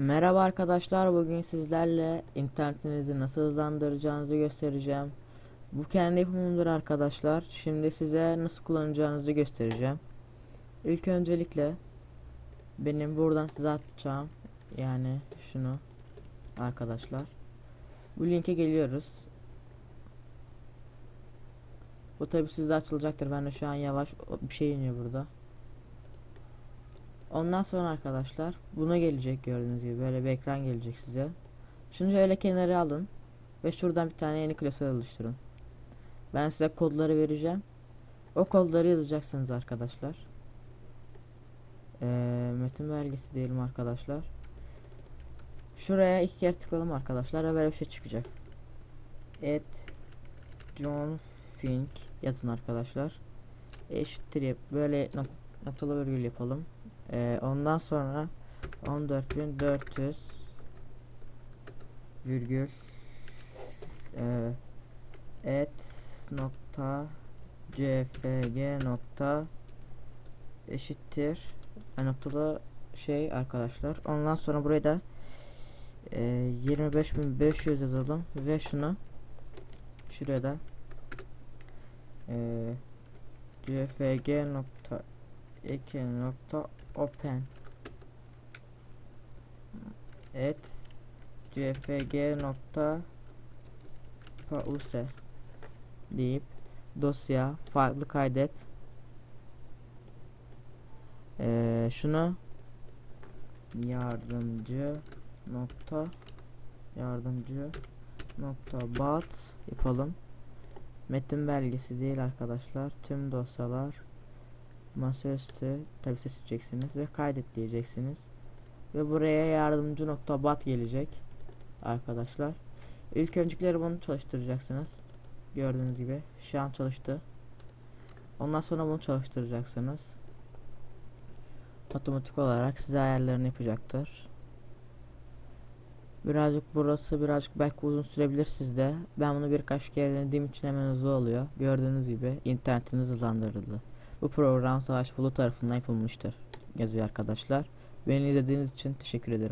Merhaba arkadaşlar bugün sizlerle internetinizi nasıl hızlandıracağınızı göstereceğim. Bu kendi yapımımdır arkadaşlar. Şimdi size nasıl kullanacağınızı göstereceğim. İlk öncelikle benim buradan size atacağım yani şunu arkadaşlar. Bu linke geliyoruz. Bu tabi sizde açılacaktır. Ben de şu an yavaş bir şey iniyor burada. Ondan sonra arkadaşlar buna gelecek gördüğünüz gibi böyle bir ekran gelecek size. Şunu şöyle kenara alın ve şuradan bir tane yeni klasör oluşturun. Ben size kodları vereceğim. O kodları yazacaksınız arkadaşlar. Ee, metin belgesi diyelim arkadaşlar. Şuraya iki kere tıkladım arkadaşlar ve böyle bir şey çıkacak. Et John Fink yazın arkadaşlar. Eşittir böyle nok noktalı virgül yapalım. Ee, ondan sonra 14400 virgül e, et nokta cfg nokta eşittir e, noktalı şey arkadaşlar. Ondan sonra buraya da e, 25500 yazalım ve şunu şuraya da e, cfg nokta 2 nokta open. Et cfg nokta pause deyip dosya farklı kaydet. Ee, şunu yardımcı nokta yardımcı nokta bat yapalım. Metin belgesi değil arkadaşlar. Tüm dosyalar masaüstü. Tabi seçeceksiniz ve kaydet diyeceksiniz. Ve buraya yardımcı nokta bat gelecek arkadaşlar. İlk öncelikleri bunu çalıştıracaksınız. Gördüğünüz gibi şu an çalıştı. Ondan sonra bunu çalıştıracaksınız. Otomatik olarak size ayarlarını yapacaktır. Birazcık burası birazcık belki uzun sürebilir sizde. Ben bunu birkaç kere denediğim için hemen hızlı oluyor. Gördüğünüz gibi internetiniz hızlandırıldı bu program Savaş Bulu tarafından yapılmıştır yazıyor arkadaşlar. Beni izlediğiniz için teşekkür ederim.